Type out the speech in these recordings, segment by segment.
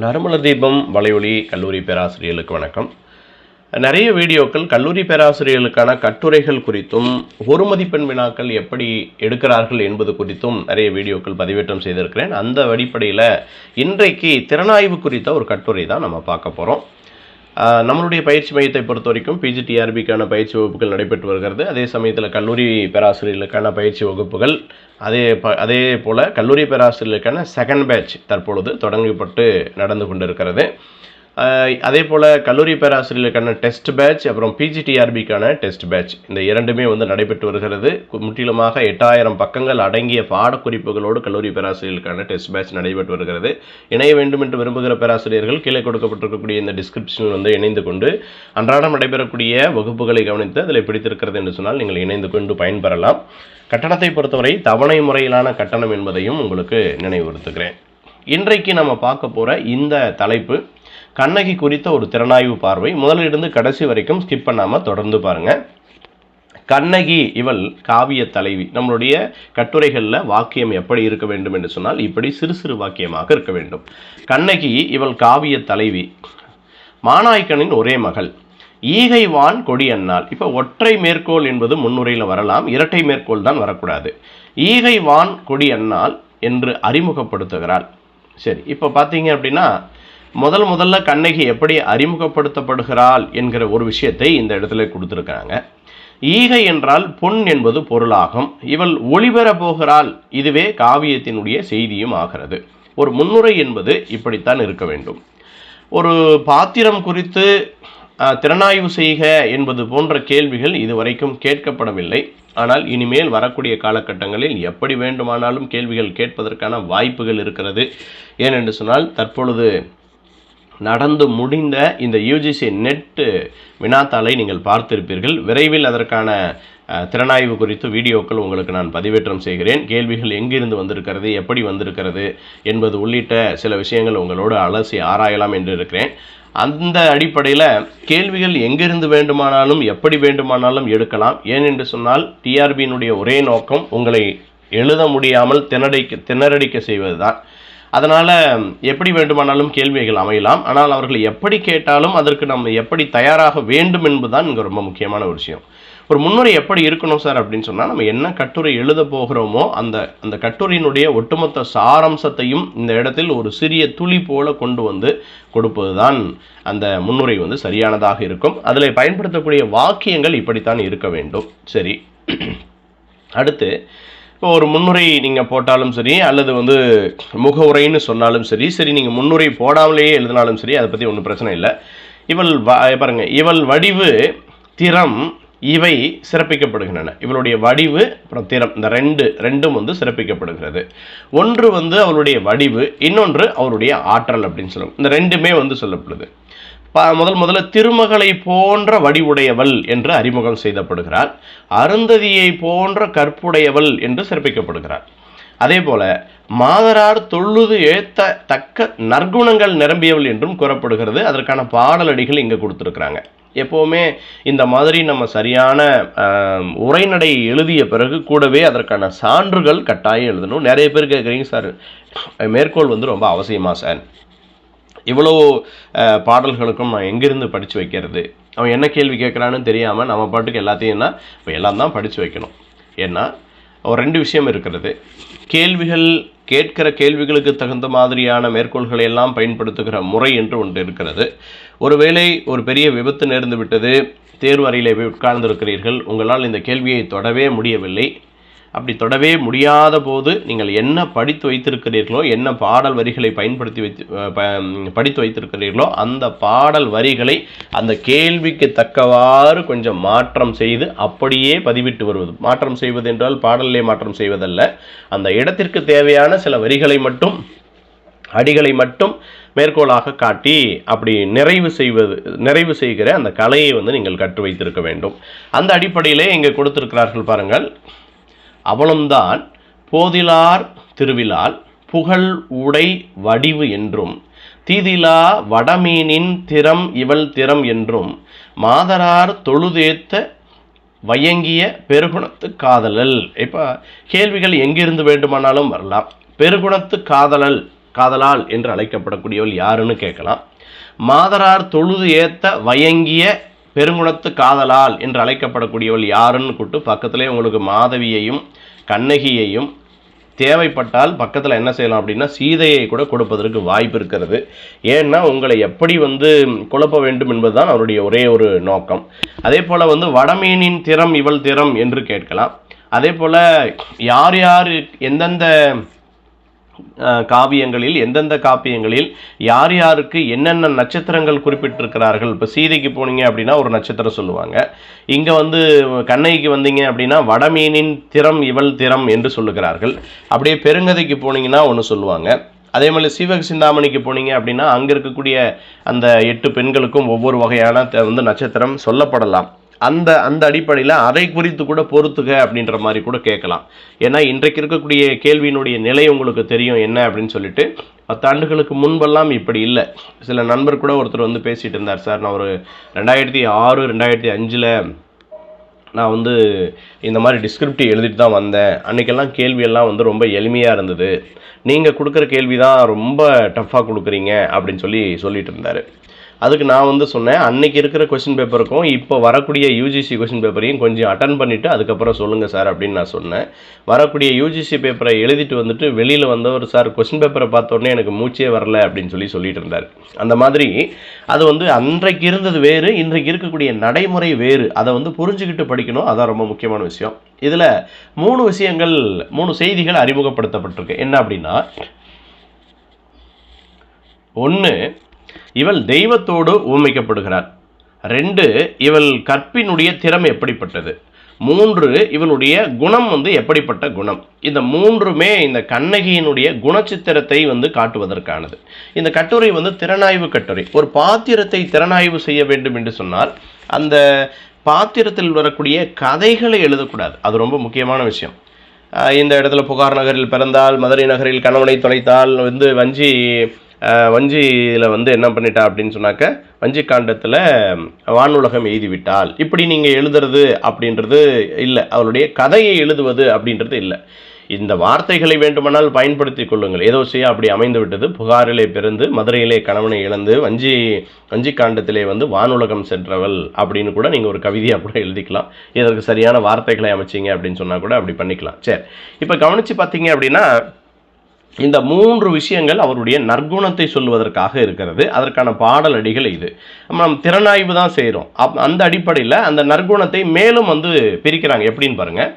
நறுமலர் தீபம் வலையொலி கல்லூரி பேராசிரியர்களுக்கு வணக்கம். நிறைய வீடியோக்கள் கல்லூரி பேராசிரியர்களுக்கான கட்டுரைகள் குறித்தும் ஒரு மதிப்பெண் வினாக்கள் எப்படி எடுக்கிறார்கள் என்பது குறித்தும் நிறைய வீடியோக்கள் பதிவேற்றம் செய்திருக்கிறேன். அந்த அடிப்படையில் இன்றைக்கு திறனாய்வு குறித்த ஒரு கட்டுரை தான் நம்ம பார்க்க போகிறோம் நம்மளுடைய பயிற்சி மையத்தை பொறுத்த வரைக்கும் பிஜிடிஆர்பிக்கான பயிற்சி வகுப்புகள் நடைபெற்று வருகிறது. அதே சமயத்தில் கல்லூரி பேராசிரியர்களுக்கான பயிற்சி வகுப்புகள் அதே ப அதே போல் கல்லூரி பேராசிரியர்களுக்கான செகண்ட் பேட்ச் தற்பொழுது தொடங்கப்பட்டு நடந்து கொண்டிருக்கிறது. அதே போல் கல்லூரி பேராசிரியர்களுக்கான டெஸ்ட் பேட்ச் அப்புறம் பிஜிடிஆர்பிக்கான டெஸ்ட் பேட்ச். இந்த இரண்டுமே வந்து நடைபெற்று வருகிறது. முற்றிலுமாக எட்டாயிரம் பக்கங்கள் அடங்கிய பாடக்குறிப்புகளோடு கல்லூரி பேராசிரியர்களுக்கான டெஸ்ட் பேட்ச் நடைபெற்று வருகிறது. இணைய வேண்டும் என்று விரும்புகிற பேராசிரியர்கள் கீழே கொடுக்கப்பட்டிருக்கக்கூடிய இந்த டிஸ்கிரிப்ஷனில் வந்து இணைந்து கொண்டு அன்றாடம் நடைபெறக்கூடிய வகுப்புகளை கவனித்து அதில் பிடித்திருக்கிறது என்று சொன்னால் நீங்கள் இணைந்து கொண்டு பயன்பெறலாம். கட்டணத்தை பொறுத்தவரை தவணை முறையிலான கட்டணம் என்பதையும் உங்களுக்கு நினைவுறுத்துகிறேன் இன்றைக்கு நம்ம பார்க்க போகிற இந்த தலைப்பு கண்ணகி குறித்த ஒரு திறனாய்வு பார்வை முதலிலிருந்து கடைசி வரைக்கும் ஸ்கிப் பண்ணாமல் தொடர்ந்து பாருங்கள் கண்ணகி இவள் காவிய தலைவி. நம்மளுடைய கட்டுரைகளில் வாக்கியம் எப்படி இருக்க வேண்டும் என்று சொன்னால் இப்படி சிறு சிறு வாக்கியமாக இருக்க வேண்டும். கண்ணகி இவள் காவிய தலைவி. மாநாய்க்கனின் ஒரே மகள். ஈகைவான் கொடி அன்னாள் இப்போ ஒற்றை மேற்கோள் என்பது முன்னுரையில் வரலாம். இரட்டை மேற்கோள் தான் வரக்கூடாது. ஈகைவான் கொடி அன்னாள் என்று அறிமுகப்படுத்துகிறாள். சரி இப்போ பார்த்தீங்க அப்படின்னா முதல் முதல்ல கண்ணகி எப்படி அறிமுகப்படுத்தப்படுகிறாள் என்கிற ஒரு விஷயத்தை இந்த இடத்துல கொடுத்துருக்காங்க ஈகை என்றால் பொன் என்பது பொருளாகும். இவள் ஒளிபெற போகிறாள். இதுவே காவியத்தினுடைய செய்தியும் ஆகிறது. ஒரு முன்னுரை என்பது இப்படித்தான் இருக்க வேண்டும். ஒரு பாத்திரம் குறித்து திறனாய்வு செய்க என்பது போன்ற கேள்விகள் இதுவரைக்கும் கேட்கப்படவில்லை. ஆனால் இனிமேல் வரக்கூடிய காலகட்டங்களில் எப்படி வேண்டுமானாலும் கேள்விகள் கேட்பதற்கான வாய்ப்புகள் இருக்கிறது. ஏனென்று சொன்னால் தற்பொழுது நடந்து முடிந்த இந்த யூஜிசி நெட்டு வினாத்தாளை நீங்கள் பார்த்திருப்பீர்கள். விரைவில் அதற்கான திறனாய்வு குறித்து வீடியோக்கள் உங்களுக்கு நான் பதிவேற்றம் செய்கிறேன். கேள்விகள் எங்கிருந்து வந்திருக்கிறது எப்படி வந்திருக்கிறது என்பது உள்ளிட்ட சில விஷயங்கள் உங்களோடு அலசி ஆராயலாம் என்று இருக்கிறேன். அந்த அடிப்படையில் கேள்விகள் எங்கிருந்து வேண்டுமானாலும் எப்படி வேண்டுமானாலும் எடுக்கலாம். ஏனென்று சொன்னால் டிஆர்பியினுடைய ஒரே நோக்கம் உங்களை எழுத முடியாமல் திணறடிக்க செய்வது தான் அதனால் எப்படி வேண்டுமானாலும் கேள்விகள் அமையலாம். ஆனால் அவர்கள் எப்படி கேட்டாலும் அதற்கு நம்ம எப்படி தயாராக வேண்டும் என்பதுதான் இங்கே ரொம்ப முக்கியமான ஒரு விஷயம். ஒரு முன்னுரை எப்படி இருக்கணும் சார் அப்படின்னு சொன்னால் நம்ம என்ன கட்டுரை எழுத போகிறோமோ அந்த அந்த கட்டுரையினுடைய ஒட்டுமொத்த சாராம்சத்தையும் இந்த இடத்தில் ஒரு சிறிய துளி போல கொண்டு வந்து கொடுப்பது தான் அந்த முன்னுரை வந்து சரியானதாக இருக்கும். அதில் பயன்படுத்தக்கூடிய வாக்கியங்கள் இப்படித்தான் இருக்க வேண்டும். சரி. அடுத்து இப்போ ஒரு முன்னுரை நீங்கள் போட்டாலும் சரி அல்லது வந்து முகவுரைன்னு சொன்னாலும் சரி சரி நீங்கள் முன்னுரை போடாமலேயே எழுதினாலும் சரி அதை பற்றி ஒன்றும் பிரச்சனை இல்லை. இவள் வ பாருங்க இவள் வடிவு திறம் இவை சிறப்பிக்கப்படுகின்றன. இவளுடைய வடிவு அப்புறம் திறம் இந்த ரெண்டு ரெண்டும் வந்து சிறப்பிக்கப்படுகிறது. ஒன்று வந்து அவளுடைய வடிவு இன்னொன்று அவருடைய ஆற்றல் அப்படின்னு சொல்லுவோம். இந்த ரெண்டுமே வந்து சொல்லப்படுது. முதல் முதல்ல திருமகளை போன்ற வடிவுடையவள் என்று அறிமுகம் செய்தப்படுகிறார் அருந்ததியை போன்ற கற்புடையவள் என்று சிறப்பிக்கப்படுகிறார் அதே போல மாதரார் தொழுது ஏத்த தக்க நற்குணங்கள் நிரம்பியவள் என்றும் கூறப்படுகிறது. அதற்கான பாடலடிகள் இங்கே கொடுத்துருக்குறாங்க. எப்போவுமே இந்த மாதிரி நம்ம சரியான உரைநடை எழுதிய பிறகு கூடவே அதற்கான சான்றுகள் கட்டாயம் எழுதணும். நிறைய பேர் கேட்குறீங்க சார் மேற்கோள் வந்து ரொம்ப அவசியமா சார்? இவ்வளோ பாடல்களுக்கும் நான் எங்கேருந்து படித்து வைக்கிறது? அவன் என்ன கேள்வி கேட்குறான்னு தெரியாமல் நம்ம பாட்டுக்கு எல்லாத்தையும் தான் இப்போ எல்லாம் தான் படித்து வைக்கணும். ஏன்னா ஒரு ரெண்டு விஷயம் இருக்கிறது. கேள்விகள் கேட்கிற கேள்விகளுக்கு தகுந்த மாதிரியான மேற்கோள்களை எல்லாம் பயன்படுத்துகிற முறை என்று ஒன்று இருக்கிறது. ஒருவேளை ஒரு பெரிய விபத்து நேர்ந்து விட்டது தேர்வு அறையில் போய் உட்கார்ந்திருக்கிறீர்கள் உங்களால் இந்த கேள்வியை தொடவே முடியவில்லை. அப்படி தொடவே முடியாத போது நீங்கள் என்ன படித்து வைத்திருக்கிறீர்களோ என்ன பாடல் வரிகளை பயன்படுத்தி வைத்து படித்து வைத்திருக்கிறீர்களோ அந்த பாடல் வரிகளை அந்த கேள்விக்கு தக்கவாறு கொஞ்சம் மாற்றம் செய்து அப்படியே பதிவிட்டு வருவது. மாற்றம் செய்வது என்றால் பாடலிலே மாற்றம் செய்வதல்ல. அந்த இடத்திற்கு தேவையான சில வரிகளை மட்டும் அடிகளை மட்டும் மேற்கோளாக காட்டி அப்படி நிறைவு செய்வது நிறைவு செய்கிற அந்த கலையை வந்து நீங்கள் கற்று வைத்திருக்க வேண்டும். அந்த அடிப்படையிலே இங்கே கொடுத்திருக்கிறார்கள் பாருங்கள். அவளும்தான் போதிலார் திருவிழால் புகழ் உடை வடிவு என்றும் தீதிலா வடமீனின் திறம் இவள் திறம் என்றும் மாதரார் தொழுதேத்த வயங்கிய பெருகுணத்து காதலல். இப்போ கேள்விகள் எங்கிருந்து வேண்டுமானாலும் வரலாம். பெருகுணத்து காதலல் காதலால் என்று அழைக்கப்படக்கூடியவள் யாருன்னு கேட்கலாம். மாதரார் தொழுது ஏத்த வயங்கிய பெருங்குணத்து காதலால் என்று அழைக்கப்படக்கூடியவள் யாருன்னு கூட்டு பக்கத்திலே உங்களுக்கு மாதவியையும் கண்ணகியையும் தேவைப்பட்டால் பக்கத்தில் என்ன செய்யலாம் அப்படின்னா சீதையை கூட கொடுப்பதற்கு வாய்ப்பு இருக்கிறது. ஏன்னா உங்களை எப்படி வந்து குழப்ப வேண்டும் என்பதுதான் அவருடைய ஒரே ஒரு நோக்கம். அதே போல் வந்து வடமீனின் திறம் இவள் திறம் என்று கேட்கலாம். அதே போல் யார் யார் எந்தெந்த காவியங்களில் எந்தெந்த காப்பியங்களில் யார் யாருக்கு என்னென்ன நட்சத்திரங்கள் குறிப்பிட்டிருக்கிறார்கள்? இப்போ சீதைக்கு போனீங்க அப்படின்னா ஒரு நட்சத்திரம் சொல்லுவாங்க. இங்கே வந்து கண்ணைக்கு வந்தீங்க அப்படின்னா வடமீனின் திறம் இவள் திறம் என்று சொல்லுகிறார்கள். அப்படியே பெருங்கதைக்கு போனீங்கன்னா ஒன்று சொல்லுவாங்க. அதே மாதிரி சீவக சிந்தாமணிக்கு போனீங்க அப்படின்னா அங்கே இருக்கக்கூடிய அந்த எட்டு பெண்களுக்கும் ஒவ்வொரு வகையான வந்து நட்சத்திரம் சொல்லப்படலாம். அந்த அந்த அடிப்படையில் அதை குறித்து கூட பொறுத்துக அப்படின்ற மாதிரி கூட கேட்கலாம். ஏன்னா இன்றைக்கு இருக்கக்கூடிய கேள்வியினுடைய நிலை உங்களுக்கு தெரியும் என்ன அப்படின்னு சொல்லிட்டு. பத்தாண்டுகளுக்கு முன்பெல்லாம் இப்படி இல்லை. சில நண்பர் கூட ஒருத்தர் வந்து பேசிட்டு இருந்தார். சார் நான் ஒரு ரெண்டாயிரத்தி ஆறு ரெண்டாயிரத்தி அஞ்சில் நான் வந்து இந்த மாதிரி டிஸ்கிரிப்டிவ் எழுதிட்டு தான் வந்தேன். அன்றைக்கெல்லாம் கேள்வியெல்லாம் வந்து ரொம்ப எளிமையாக இருந்தது. நீங்கள் கொடுக்குற கேள்வி தான் ரொம்ப டஃப்பாக கொடுக்குறீங்க அப்படின்னு சொல்லி சொல்லிட்டு இருந்தார். அதுக்கு நான் வந்து சொன்னேன் அன்னைக்கு இருக்கிற கொஸ்டின் பேப்பருக்கும் இப்போ வரக்கூடிய யூஜிசி கொஸ்டின் பேப்பரையும் கொஞ்சம் அட்டன் பண்ணிவிட்டு அதுக்கப்புறம் சொல்லுங்கள் சார் அப்படின்னு நான் சொன்னேன். வரக்கூடிய யூஜிசி பேப்பரை எழுதிட்டு வந்துட்டு வெளியில் வந்தவர் சார் கொஷின் பேப்பரை பார்த்தோன்னே எனக்கு மூச்சே வரல அப்படின்னு சொல்லி சொல்லிட்டு இருந்தார். அந்த மாதிரி அது வந்து அன்றைக்கு இருந்தது வேறு இன்றைக்கு இருக்கக்கூடிய நடைமுறை வேறு. அதை வந்து புரிஞ்சுக்கிட்டு படிக்கணும் அதான் ரொம்ப முக்கியமான விஷயம். இதில் மூணு விஷயங்கள் மூணு செய்திகள் அறிமுகப்படுத்தப்பட்டிருக்கு. என்ன அப்படின்னா ஒன்று இவள் தெய்வத்தோடு ஊமைக்கப்படுகிறார் ரெண்டு இவள் கற்பினுடைய திறமை எப்படிப்பட்டது? மூன்று இவளுடைய குணம் வந்து எப்படிப்பட்ட குணம்? இந்த மூன்றுமே இந்த கண்ணகியினுடைய குணச்சித்திரத்தை வந்து காட்டுவதற்கானது. இந்த கட்டுரை வந்து திறனாய்வு கட்டுரை. ஒரு பாத்திரத்தை திறனாய்வு செய்ய வேண்டும் என்று சொன்னால் அந்த பாத்திரத்தில் வரக்கூடிய கதைகளை எழுதக்கூடாது. அது ரொம்ப முக்கியமான விஷயம். இந்த இடத்துல புகார் நகரில் பிறந்தால் மதுரை நகரில் கணவனை தொலைத்தால் வந்து வஞ்சி வஞ்சியில் வந்து என்ன பண்ணிட்டா அப்படின்னு சொன்னாக்க வஞ்சி காண்டத்தில் வானுலகம் எழுதிவிட்டால் இப்படி நீங்கள் எழுதுறது அப்படின்றது இல்லை. அவளுடைய கதையை எழுதுவது அப்படின்றது இல்லை. இந்த வார்த்தைகளை வேண்டுமானால் பயன்படுத்திக் கொள்ளுங்கள். ஏதோ செய்ய அப்படி அமைந்து விட்டது புகாரிலே பிறந்து மதுரையிலே கணவனை இழந்து வஞ்சி வஞ்சி காண்டத்திலே வந்து வானுலகம் சென்றவள் அப்படின்னு கூட நீங்கள் ஒரு கவிதையாக கூட எழுதிக்கலாம். இதற்கு சரியான வார்த்தைகளை அமைச்சிங்க அப்படின்னு சொன்னால் கூட அப்படி பண்ணிக்கலாம். சரி. இப்போ கவனித்து பார்த்தீங்க அப்படின்னா இந்த மூன்று விஷயங்கள் அவருடைய நற்குணத்தை சொல்வதற்காக இருக்கிறது. அதற்கான பாடல் அடிகள் இது. நம்ம திறனாய்வு தான் செய்கிறோம் அப் அந்த அடிப்படையில் அந்த நற்குணத்தை மேலும் வந்து பிரிக்கிறாங்க. எப்படின்னு பாருங்கள்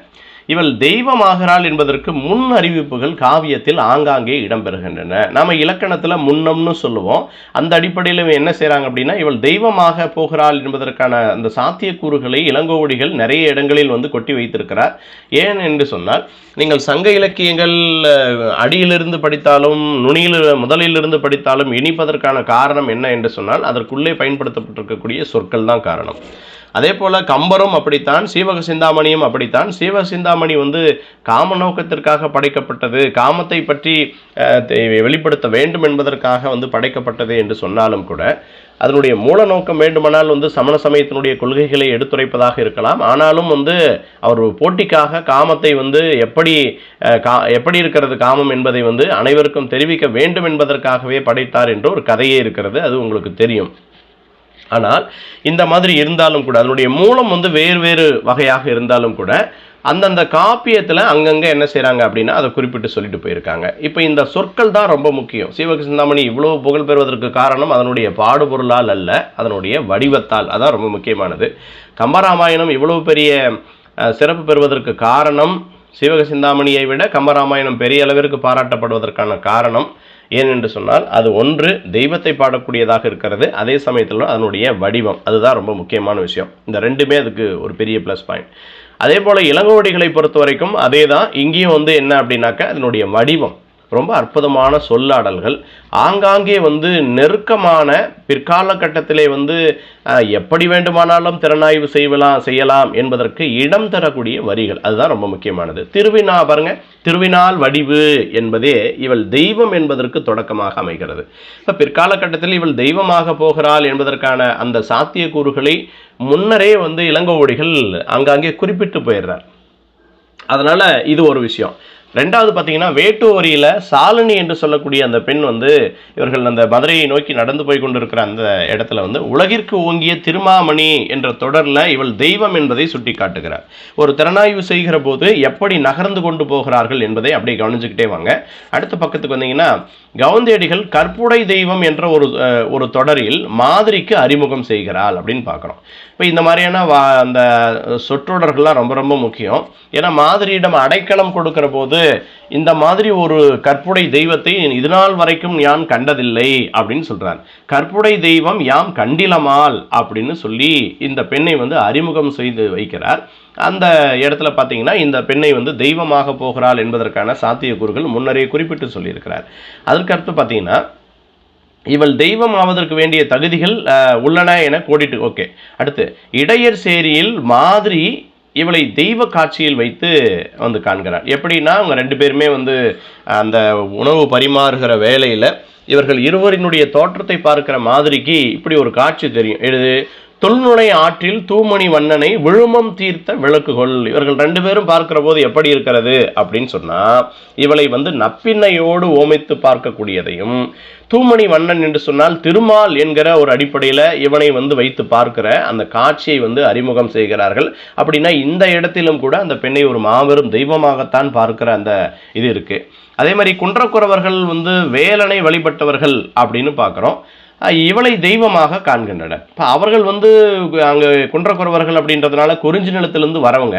இவள் தெய்வமாகிறாள் என்பதற்கு முன் அறிவிப்புகள் காவியத்தில் ஆங்காங்கே இடம்பெறுகின்றன. நம்ம இலக்கணத்தில் முன்னம்னு சொல்லுவோம். அந்த அடிப்படையில் இவன் என்ன செய்கிறாங்க அப்படின்னா இவள் தெய்வமாக போகிறாள் என்பதற்கான அந்த சாத்தியக்கூறுகளை இளங்கோவடிகள் நிறைய இடங்களில் வந்து கொட்டி வைத்திருக்கிறார். ஏன் என்று சொன்னால் நீங்கள் சங்க இலக்கியங்கள் அடியிலிருந்து படித்தாலும் நுனியில் முதலிலிருந்து படித்தாலும் இனிப்பதற்கான காரணம் என்ன என்று சொன்னால் அதற்குள்ளே பயன்படுத்தப்பட்டிருக்கக்கூடிய சொற்கள் தான் காரணம். அதே போல் கம்பரும் அப்படித்தான் சீவக சிந்தாமணியும் அப்படித்தான். சீவக சிந்தாமணி வந்து காம நோக்கத்திற்காக படைக்கப்பட்டது. காமத்தை பற்றி வெளிப்படுத்த வேண்டும் என்பதற்காக வந்து படைக்கப்பட்டது என்று சொன்னாலும் கூட அதனுடைய மூல நோக்கம் வேண்டுமானால் வந்து சமண சமயத்தினுடைய கொள்கைகளை எடுத்துரைப்பதாக இருக்கலாம். ஆனாலும் வந்து அவர் போட்டிக்காக காமத்தை வந்து எப்படி கா எப்படி இருக்கிறது காமம் என்பதை வந்து அனைவருக்கும் தெரிவிக்க வேண்டும் என்பதற்காகவே படைத்தார் என்ற ஒரு கதையே இருக்கிறது. அது உங்களுக்கு தெரியும். ஆனால் இந்த மாதிரி இருந்தாலும் கூட அதனுடைய மூலம் வந்து வேறு வேறு வகையாக இருந்தாலும் கூட அந்தந்த காப்பியத்தில் அங்கங்கே என்ன செய்கிறாங்க அப்படின்னா அதை குறிப்பிட்டு சொல்லிட்டு போயிருக்காங்க. இப்போ இந்த சொற்கள் தான் ரொம்ப முக்கியம். சீவக சிந்தாமணி இவ்வளோ புகழ் பெறுவதற்கு காரணம் அதனுடைய பாடுபொருளால் அல்ல அதனுடைய வடிவத்தால். அதான் ரொம்ப முக்கியமானது. கம்பராமாயணம் இவ்வளோ பெரிய சிறப்பு பெறுவதற்கு காரணம் சீவக சிந்தாமணியை விட கம்பராமாயணம் பெரிய அளவிற்கு பாராட்டப்படுவதற்கான காரணம் ஏனென்று சொன்னால் அது ஒன்று தெய்வத்தை பாடக்கூடியதாக இருக்கிறது அதே சமயத்தில் அதனுடைய வடிவம். அதுதான் ரொம்ப முக்கியமான விஷயம். இந்த ரெண்டுமே அதுக்கு ஒரு பெரிய ப்ளஸ் பாயிண்ட் அதே போல் இளங்கோடிகளை பொறுத்த வரைக்கும் அதே தான் இங்கேயும் வந்து என்ன அப்படின்னாக்கா அதனுடைய வடிவம். ரொம்ப அற்புதமான சொல்லாடல்கள். ஆங்காங்கே வந்து நெருக்கமான பிற்கால கட்டத்திலே வந்து எப்படி வேண்டுமானாலும் திறனாய்வு செய்யலாம் செய்யலாம் என்பதற்கு இடம் தரக்கூடிய வரிகள். அதுதான் ரொம்ப முக்கியமானது. திருவினா பாருங்க திருவினால் வடிவு என்பதே இவள் தெய்வம் என்பதற்கு தொடக்கமாக அமைகிறது. இப்போ பிற்கால கட்டத்தில் இவள் தெய்வமாக போகிறாள் என்பதற்கான அந்த சாத்தியக்கூறுகளை முன்னரே வந்து இளங்கோவடிகள் ஆங்காங்கே குறிப்பிட்டு போயிடுறார். அதனால் இது ஒரு விஷயம். ரெண்டாவது பார்த்தீங்கன்னா வேட்டுவரியில் சாலினி என்று சொல்லக்கூடிய அந்த பெண் வந்து இவர்கள் அந்த மதுரையை நோக்கி நடந்து போய் கொண்டிருக்கிற அந்த இடத்துல வந்து உலகிற்கு ஓங்கிய திருமாமணி என்ற தொடரில் இவள் தெய்வம் என்பதை சுட்டி காட்டுகிறார் ஒரு திறனாய்வு செய்கிற போது எப்படி நகர்ந்து கொண்டு போகிறார்கள் என்பதை அப்படியே கவனிச்சுக்கிட்டே வாங்க. அடுத்த பக்கத்துக்கு வந்தீங்கன்னா கவுந்தேடிகள் கற்புடை தெய்வம் என்ற ஒரு ஒரு தொடரில் மாதிரிக்கு அறிமுகம் செய்கிறாள் அப்படின்னு பார்க்குறோம் இப்போ இந்த மாதிரியான வா அந்த சொற்றொடர்கள்லாம் ரொம்ப ரொம்ப முக்கியம். ஏன்னா மாதிரியிடம் அடைக்கலம் கொடுக்கிற போது இந்த மாதிரி ஒரு கற்புடை தெய்வத்தை இதுநாள் வரைக்கும் யான் கண்டதில்லை அப்படின்னு சொல்கிறார் கற்புடை தெய்வம் யாம் கண்டிலமால் அப்படின்னு சொல்லி இந்த பெண்ணை வந்து அறிமுகம் செய்து வைக்கிறார். அந்த இடத்துல பார்த்தீங்கன்னா இந்த பெண்ணை வந்து தெய்வமாக போகிறாள் என்பதற்கான சாத்தியக்கூறுகள் முன்னரே குறிப்பிட்டு சொல்லியிருக்கிறார். அதற்கடுத்து பார்த்தீங்கன்னா இவள் தெய்வம் ஆவதற்கு வேண்டிய தகுதிகள் உள்ளன என கோடிட்டு ஓகே. அடுத்து இடையர் சேரியில் மாதிரி இவளை தெய்வ காட்சியில் வைத்து வந்து காண்கிறார். எப்படின்னா அவங்க ரெண்டு பேருமே வந்து அந்த உணவு பரிமாறுகிற வேலையில் இவர்கள் இருவரினுடைய தோற்றத்தை பார்க்கிற மாதிரிக்கு இப்படி ஒரு காட்சி தெரியும். எழுது தொல்நுனை ஆற்றில் தூமணி வண்ணனை விழுமம் தீர்த்த விளக்குகொள். இவர்கள் ரெண்டு பேரும் பார்க்கிற போது எப்படி இருக்கிறது அப்படின்னு சொன்னால் இவளை வந்து நப்பின்னையோடு ஓமைத்து பார்க்கக்கூடியதையும் தூமணி வண்ணன் என்று சொன்னால் திருமால் என்கிற ஒரு அடிப்படையில் இவனை வந்து வைத்து பார்க்கிற அந்த காட்சியை வந்து அறிமுகம் செய்கிறார்கள். அப்படின்னா இந்த இடத்திலும் கூட அந்த பெண்ணை ஒரு மாபெரும் தெய்வமாகத்தான் பார்க்கிற அந்த இது இருக்குது அதே மாதிரி குன்றக்குறவர்கள் வந்து வேலனை வழிபட்டவர்கள் அப்படின்னு பார்க்குறோம். இவளை தெய்வமாக காண்கின்றனர். இப்போ அவர்கள் வந்து அங்கே குன்றக்குறவர்கள் அப்படின்றதுனால குறிஞ்சி நிலத்திலிருந்து வரவங்க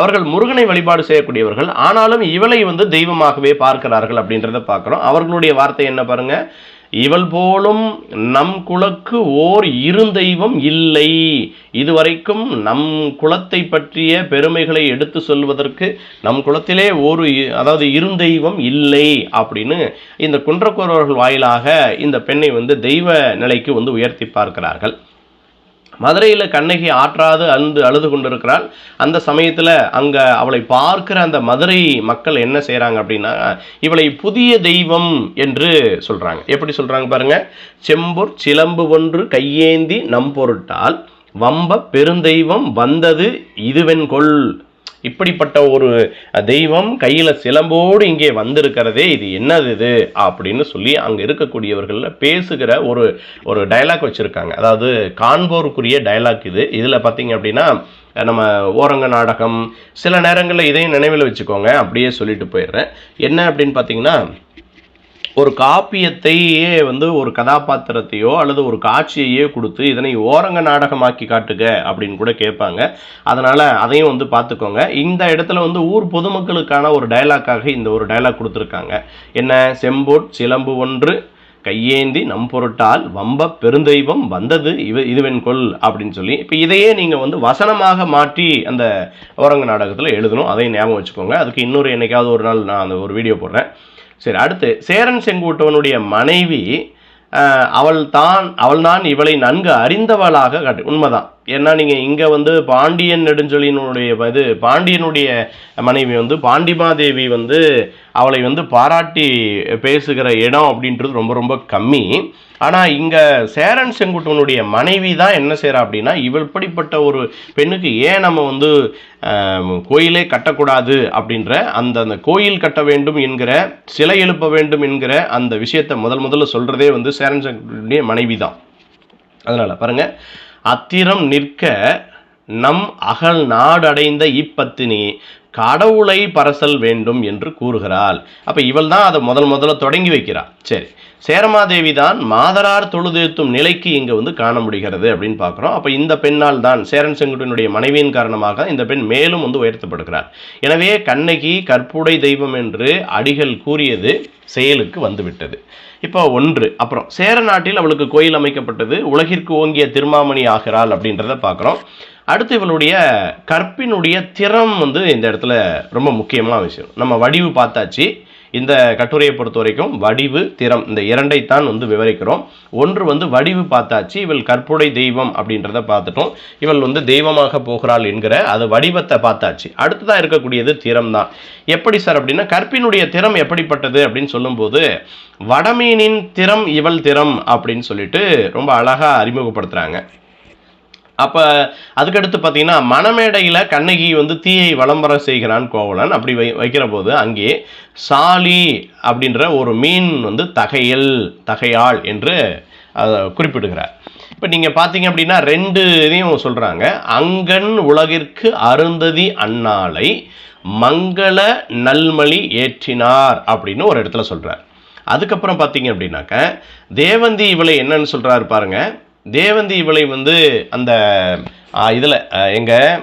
அவர்கள் முருகனை வழிபாடு செய்யக்கூடியவர்கள். ஆனாலும் இவளை வந்து தெய்வமாகவே பார்க்கிறார்கள் அப்படின்றத பார்க்குறோம். அவர்களுடைய வார்த்தை என்ன பாருங்க? இவள் போலும் நம் குலக்கு ஓர் இருந்தெய்வம் இல்லை. இதுவரைக்கும் நம் குலத்தை பற்றிய பெருமைகளை எடுத்து சொல்வதற்கு நம் குலத்திலே ஒரு இ- அதாவது இருந்தெய்வம் இல்லை அப்படின்னு இந்த குன்றக்குறவர்கள் வாயிலாக இந்த பெண்ணை வந்து தெய்வ நிலைக்கு வந்து உயர்த்தி பார்க்கிறார்கள். மதுரையில் கண்ணகி ஆற்றாது அழுது அழுது கொண்டிருக்கிறாள். அந்த சமயத்தில் அங்கே அவளை பார்க்கிற அந்த மதுரை மக்கள் என்ன செய்கிறாங்க அப்படின்னா இவளை புதிய தெய்வம் என்று சொல்கிறாங்க எப்படி சொல்கிறாங்க பாருங்கள் செம்பொற் சிலம்பு ஒன்று கையேந்தி நம்பொருட்டால் வம்ப பெருந்தெய்வம் வந்தது இதுவென்கொள் இப்படிப்பட்ட ஒரு தெய்வம் கையில் சிலம்போடு இங்கே வந்திருக்கிறதே இது என்னது இது? அப்படின்னு சொல்லி அங்கே இருக்கக்கூடியவர்களில் பேசுகிற ஒரு ஒரு டயலாக் வச்சுருக்காங்க. அதாவது காண்போருக்குரிய டயலாக் இது. இதில் பார்த்தீங்க அப்படின்னா நம்ம ஓரங்க நாடகம் சில நேரங்களில் இதையும் நினைவில் வச்சுக்கோங்க அப்படியே சொல்லிட்டு போயிடுறேன். என்ன அப்படின்னு பார்த்தீங்கன்னா ஒரு காப்பியத்தையே வந்து ஒரு கதாபாத்திரத்தையோ அல்லது ஒரு காட்சியையோ கொடுத்து இதனை ஓரங்க நாடகமாக்கி காட்டுக அப்படின்னு கூட கேட்பாங்க. அதனால் அதையும் வந்து பார்த்துக்கோங்க. இந்த இடத்துல வந்து ஊர் பொதுமக்களுக்கான ஒரு டயலாக்காக இந்த ஒரு டயலாக் கொடுத்துருக்காங்க. என்ன? செம்போட் சிலம்பு ஒன்று கையேந்தி நம் பொருட்டால் வம்ப பெருந்தெய்வம் வந்தது இவ இதுவென்கொள் அப்படின்னு சொல்லி. இப்போ இதையே நீங்கள் வந்து வசனமாக மாற்றி அந்த ஓரங்க நாடகத்தில் எழுதணும். அதையும் ஞாபகம் வச்சுக்கோங்க. அதுக்கு இன்னொரு என்னைக்காவது ஒரு நாள் நான் அந்த ஒரு வீடியோ போடுறேன். சரி அடுத்து சேரன் செங்குட்டுவனுடைய மனைவி அவள் தான் அவள் தான் இவளை நன்கு அறிந்தவளாக காட்டு உண்மைதான். ஏன்னா நீங்கள் இங்கே வந்து பாண்டியன் நெடுஞ்சொலியினுடைய இது பாண்டியனுடைய மனைவி வந்து பாண்டிமாதேவி வந்து அவளை வந்து பாராட்டி பேசுகிற இடம் அப்படின்றது ரொம்ப ரொம்ப கம்மி. ஆனால் இங்கே சேரன் செங்குட்டனுடைய மனைவி தான் என்ன செய்கிறா அப்படின்னா இவள் இப்படிப்பட்ட ஒரு பெண்ணுக்கு ஏன் நம்ம வந்து கோயிலே கட்டக்கூடாது அப்படின்ற அந்த அந்த கோயில் கட்ட வேண்டும் என்கிற சிலை எழுப்ப வேண்டும் என்கிற அந்த விஷயத்தை முதல் முதல்ல சொல்கிறதே வந்து சேரன் செங்குட்டனுடைய மனைவி தான். அதனால் பாருங்கள் அத்திரம் நிற்க நம் அகல் நாடடைந்த இப்பத்தினி கடவுளை பரசல் வேண்டும் என்று கூறுகிறாள். அப்போ இவள் தான் அதை முதல் முதல்ல தொடங்கி வைக்கிறாள் சரி. சேரமாதேவி தான் மாதரார் தொழுதேத்தும் நிலைக்கு இங்கே வந்து காண முடிகிறது அப்படின்னு பார்க்குறோம். அப்போ இந்த பெண்ணால் தான் சேரன் செங்குட்டனுடைய மனைவியின் காரணமாக இந்த பெண் மேலும் வந்து உயர்த்தப்படுகிறார் எனவே கண்ணகி கற்புடை தெய்வம் என்று அடிகள் கூறியது செயலுக்கு வந்துவிட்டது. இப்போ ஒன்று. அப்புறம் சேர நாட்டில் அவளுக்கு கோயில் அமைக்கப்பட்டது உலகிற்கு ஓங்கிய திருமாமணி ஆகிறாள் அப்படின்றத பார்க்குறோம். அடுத்து இவளுடைய கற்பினுடைய திறம் வந்து இந்த இடத்துல ரொம்ப முக்கியமான விஷயம். நம்ம வடிவு பார்த்தாச்சு. இந்த கட்டுரையை பொறுத்த வரைக்கும் வடிவு திறம் இந்த இரண்டைத்தான் வந்து விவரிக்கிறோம். ஒன்று வந்து வடிவு பார்த்தாச்சு இவள் கற்புடை தெய்வம் அப்படின்றத பார்த்துட்டோம். இவள் வந்து தெய்வமாக போகிறாள் என்கிற அது வடிவத்தை பார்த்தாச்சு. அடுத்ததாக இருக்கக்கூடியது திறம் தான் எப்படி சார் அப்படின்னா கற்பினுடைய திறம் எப்படிப்பட்டது அப்படின்னு சொல்லும்போது வடமீனின் திறம் இவள் திறம் அப்படின்னு சொல்லிட்டு ரொம்ப அழகாக அறிமுகப்படுத்துகிறாங்க அப்போ அதுக்கடுத்து பார்த்தீங்கன்னா மணமேடையில் கண்ணகி வந்து தீயை விளம்பரம் செய்கிறான் கோவலன். அப்படி வை வைக்கிற போது அங்கே சாலி அப்படின்ற ஒரு மீன் வந்து தகையல் தகையாள் என்று அதை குறிப்பிடுகிறார். இப்போ நீங்கள் பார்த்தீங்க அப்படின்னா ரெண்டு இதையும் சொல்கிறாங்க அங்கன் உலகிற்கு அருந்ததி அன்னாலை மங்கள நல்மலி ஏற்றினார் அப்படின்னு ஒரு இடத்துல சொல்கிறார் அதுக்கப்புறம் பார்த்தீங்க அப்படின்னாக்க தேவந்தி இவளை என்னன்னு சொல்கிறாரு பாருங்கள் தேவந்தி இவளை வந்து அந்த இதில் எங்கள்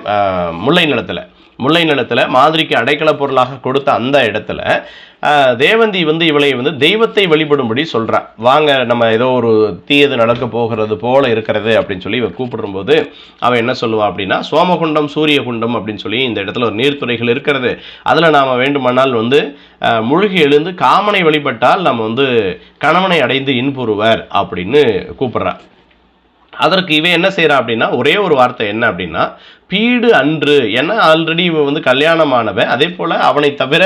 முல்லை நிலத்தில் முல்லை நிலத்தில் மாதிரிக்கு அடைக்கல பொருளாக கொடுத்த அந்த இடத்துல தேவந்தி வந்து இவளை வந்து தெய்வத்தை வழிபடும்படி சொல்கிறான் வாங்க நம்ம ஏதோ ஒரு தீயது நடக்க போகிறது போல இருக்கிறது அப்படின்னு சொல்லி இவ கூப்பிடும்போது அவன் என்ன சொல்லுவா அப்படின்னா சோமகுண்டம் சூரியகுண்டம் அப்படின்னு சொல்லி இந்த இடத்துல ஒரு நீர்த்துறைகள் இருக்கிறது. அதில் நாம் வேண்டுமானால் வந்து முழுகி எழுந்து காமனை வழிபட்டால் நம்ம வந்து கணவனை அடைந்து இன்புறுவர் அப்படின்னு கூப்பிட்றான் அதற்கு இவன் என்ன செய்கிறான் அப்படின்னா ஒரே ஒரு வார்த்தை என்ன அப்படின்னா பீடு அன்று. ஏன்னா ஆல்ரெடி இவன் வந்து கல்யாணமானவன். அதே போல் அவனை தவிர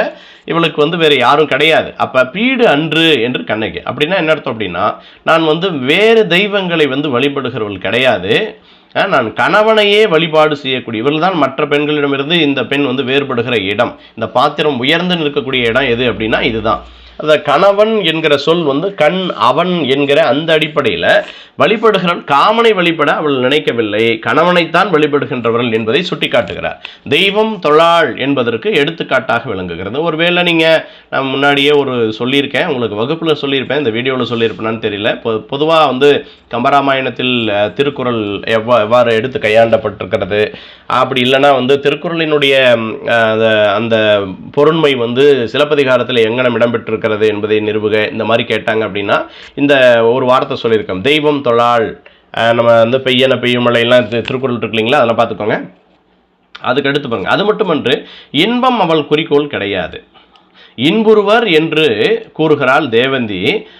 இவளுக்கு வந்து வேறு யாரும் கிடையாது. அப்போ பீடு அன்று என்று கண்ணகி. அப்படின்னா என்ன அர்த்தம் அப்படின்னா நான் வந்து வேறு தெய்வங்களை வந்து வழிபடுகிறவள் கிடையாது. நான் கணவனையே வழிபாடு செய்யக்கூடிய இவர்கள் தான் மற்ற பெண்களிடமிருந்து இந்த பெண் வந்து வேறுபடுகிற இடம். இந்த பாத்திரம் உயர்ந்து நிற்கக்கூடிய இடம் எது அப்படின்னா இதுதான். அந்த கணவன் என்கிற சொல் வந்து கண் அவன் என்கிற அந்த அடிப்படையில் வழிபடுகிறான் காமனை வழிபட அவள் நினைக்கவில்லை. கணவனைத்தான் வழிபடுகின்றவர்கள் என்பதை சுட்டிக்காட்டுகிறார். தெய்வம் தொழாள் என்பதற்கு எடுத்துக்காட்டாக விளங்குகிறது. ஒருவேளை நீங்கள் நான் முன்னாடியே ஒரு சொல்லியிருக்கேன் உங்களுக்கு வகுப்பில் சொல்லியிருப்பேன் இந்த வீடியோவில் சொல்லியிருப்பேனான்னு தெரியல. பொதுவாக வந்து கம்பராமாயணத்தில் திருக்குறள் எவ்வா எவ்வாறு எடுத்து கையாண்டப்பட்டிருக்கிறது? அப்படி இல்லைன்னா வந்து திருக்குறளினுடைய அந்த- அந்த பொருண்மை வந்து சிலப்பதிகாரத்தில் எங்கனம் இடம்பெற்றிருக்கிறது. என்பதை நிறுவுக இந்த மாதிரி கேட்டாங்க அப்படின்னா இந்த ஒரு வார்த்தை சொல்லியிருக்கோம் தெய்வம் தொழாள் நம்ம வந்து பெய்யன பெய்யும் மழையெல்லாம் திருக்குறள் இருக்கு இல்லைங்களா? அதெல்லாம் பார்த்துக்கோங்க. அதுக்கு அடுத்து பாருங்க. அது மட்டுமன்று இன்பம் அவள் குறிக்கோள் கிடையாது. இன்புறுவர் என்று கூறுகிறாள் தேவந்தி.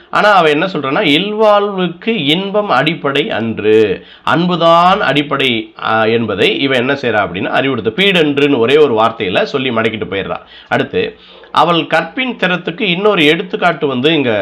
ஆனால் அவ என்ன சொல்றான்னா இல்வாழ்வுக்கு இன்பம் அடிப்படை அன்று. அன்புதான் அடிப்படை என்பதை இவன் என்ன செய்கிறா அப்படின்னா அறிவுறுத்து. பீடன்றுன்னு ஒரே ஒரு வார்த்தையில சொல்லி மடக்கிட்டு போயிடுறா. அடுத்து அவள் கற்பின் திறத்துக்கு இன்னொரு எடுத்துக்காட்டு வந்து இங்கே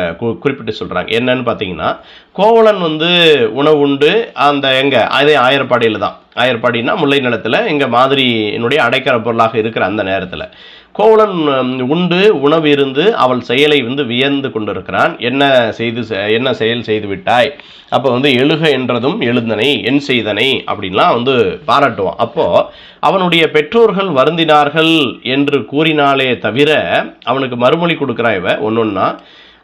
குறிப்பிட்டு சொல்கிறாங்க என்னன்னு பார்த்தீங்கன்னா கோவலன் வந்து உணவு உண்டு அந்த எங்கே அதே ஆயர்பாடியில் தான். ஆயர்பாடினா முல்லை நிலத்தில் எங்கள் மாதிரியினுடைய என்னுடைய பொருளாக இருக்கிற அந்த நேரத்தில். கோவலன் உண்டு உணவு இருந்து அவள் செயலை வந்து வியந்து கொண்டிருக்கிறான். என்ன செய்து செ- என்ன செயல் செய்து விட்டாய்? அப்போ வந்து எழுக என்றதும் எழுந்தனை என் செய்தனை அப்படின்லாம் வந்து பாராட்டுவான். அப்போது அவனுடைய பெற்றோர்கள் வருந்தினார்கள் என்று கூறினாலே தவிர அவனுக்கு மறுமொழி கொடுக்குறா இவ ஒன்றா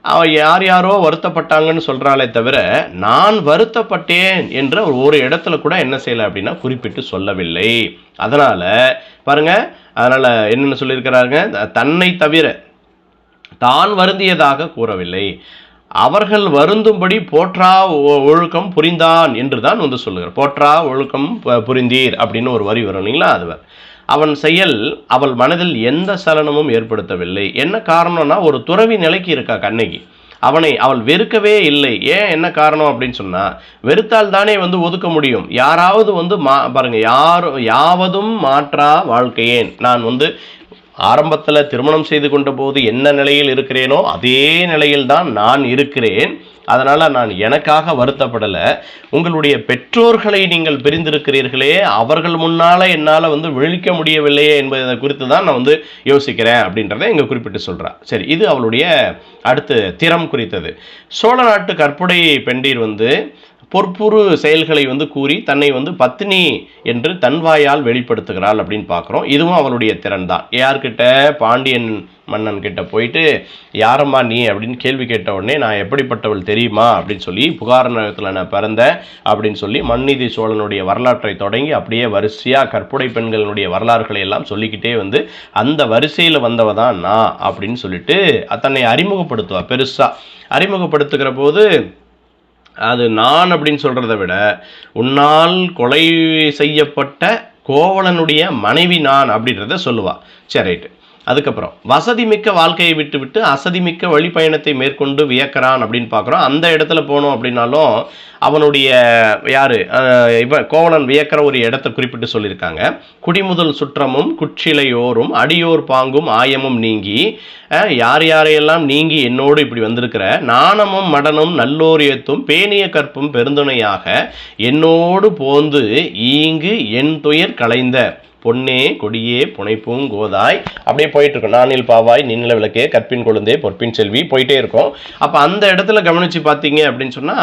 அவன் யார் யாரோ வருத்தப்பட்டாங்கன்னு சொல்கிறாளே தவிர நான் வருத்தப்பட்டேன் என்ற ஒரு இடத்துல கூட என்ன செய்யலை அப்படின்னா குறிப்பிட்டு சொல்லவில்லை. அதனால் பாருங்க அதனால் என்னென்னு சொல்லியிருக்கிறாருங்க? தன்னை தவிர தான் வருந்தியதாக கூறவில்லை. அவர்கள் வருந்தும்படி போற்றா ஒ- ஒழுக்கம் புரிந்தான் என்று தான் வந்து சொல்லுகிறார். போற்றா ஒழுக்கம் புரிந்தீர் அப்படின்னு ஒரு வரி வரும் இல்லைங்களா அது அவன் செயல் அவள் மனதில் எந்த சலனமும் ஏற்படுத்தவில்லை. என்ன காரணம்னா ஒரு துறவி நிலைக்கு இருக்கா கண்ணகி. அவனை அவள் வெறுக்கவே இல்லை. ஏன் என்ன காரணம் அப்படின்னு சொன்னால் வெறுத்தால் தானே வந்து ஒதுக்க முடியும். யாராவது வந்து மா பாருங்கள் யார் யாவதும் மாற்றா வாழ்க்கையேன். நான் வந்து ஆரம்பத்தில் திருமணம் செய்து கொண்ட போது என்ன நிலையில் இருக்கிறேனோ அதே நிலையில் தான் நான் இருக்கிறேன். அதனால் நான் எனக்காக வருத்தப்படலை. உங்களுடைய பெற்றோர்களை நீங்கள் பிரிந்திருக்கிறீர்களே அவர்கள் முன்னால் என்னால் வந்து விழிக்க முடியவில்லையே என்பதை குறித்து தான் நான் வந்து யோசிக்கிறேன் அப்படின்றத இங்கே குறிப்பிட்டு சொல்றா. சரி இது அவளுடைய அடுத்து திறம் குறித்தது. சோழ நாட்டு கற்புடை பெண்டீர் வந்து பொற்புறு செயல்களை வந்து கூறி தன்னை வந்து பத்தினி என்று தன்வாயால் வெளிப்படுத்துகிறாள் அப்படின்னு பார்க்குறோம். இதுவும் அவளுடைய திறன் தான். யார்கிட்ட? பாண்டியன் மன்னன் கிட்ட போயிட்டு யாரம்மா நீ? அப்படின்னு கேள்வி கேட்ட உடனே நான் எப்படிப்பட்டவள் தெரியுமா? அப்படின்னு சொல்லி புகார் நகரத்தில் நான் பிறந்த அப்படின்னு சொல்லி மன்னிதி சோழனுடைய வரலாற்றை தொடங்கி அப்படியே வரிசையாக கற்புடை பெண்களுடைய வரலாறுகளை எல்லாம் சொல்லிக்கிட்டே வந்து அந்த வரிசையில் வந்தவ தான் நான் அப்படின்னு சொல்லிட்டு தன்னை அறிமுகப்படுத்துவா பெருசாக அறிமுகப்படுத்துகிற போது அது நான் அப்படின்னு சொல்கிறத விட உன்னால் கொலை செய்யப்பட்ட கோவலனுடைய மனைவி நான் அப்படின்றத சொல்லுவா. சரி ரைட்டு. அதுக்கப்புறம் வசதி மிக்க வாழ்க்கையை விட்டுவிட்டு அசதி மிக்க வழிப்பயணத்தை மேற்கொண்டு வியக்கிறான் அப்படின்னு பார்க்குறோம். அந்த இடத்துல போனோம் அப்படின்னாலும் அவனுடைய யார்? இவன் கோவலன் வியக்கிற ஒரு இடத்தை குறிப்பிட்டு சொல்லியிருக்காங்க. குடிமுதல் சுற்றமும் குற்றிலையோரும் அடியோர் பாங்கும் ஆயமும் நீங்கி யார் யாரையெல்லாம் நீங்கி என்னோடு இப்படி வந்திருக்கிற? நாணமும் மடனும் நல்லோரியத்தும் பேணிய கற்பும் பெருந்துணையாக என்னோடு போந்து ஈங்கு என் துயர் களைந்த பொன்னே கொடியே புனைப்பூங் கோதாய். அப்படியே போயிட்டு இருக்கும் நானில் பாவாய் நின்னில விளக்கே கற்பின் கொழுந்தே பொற்பின் செல்வி போயிட்டே இருக்கும். அப்போ அந்த இடத்துல கவனிச்சு பார்த்தீங்க அப்படின்னு சொன்னா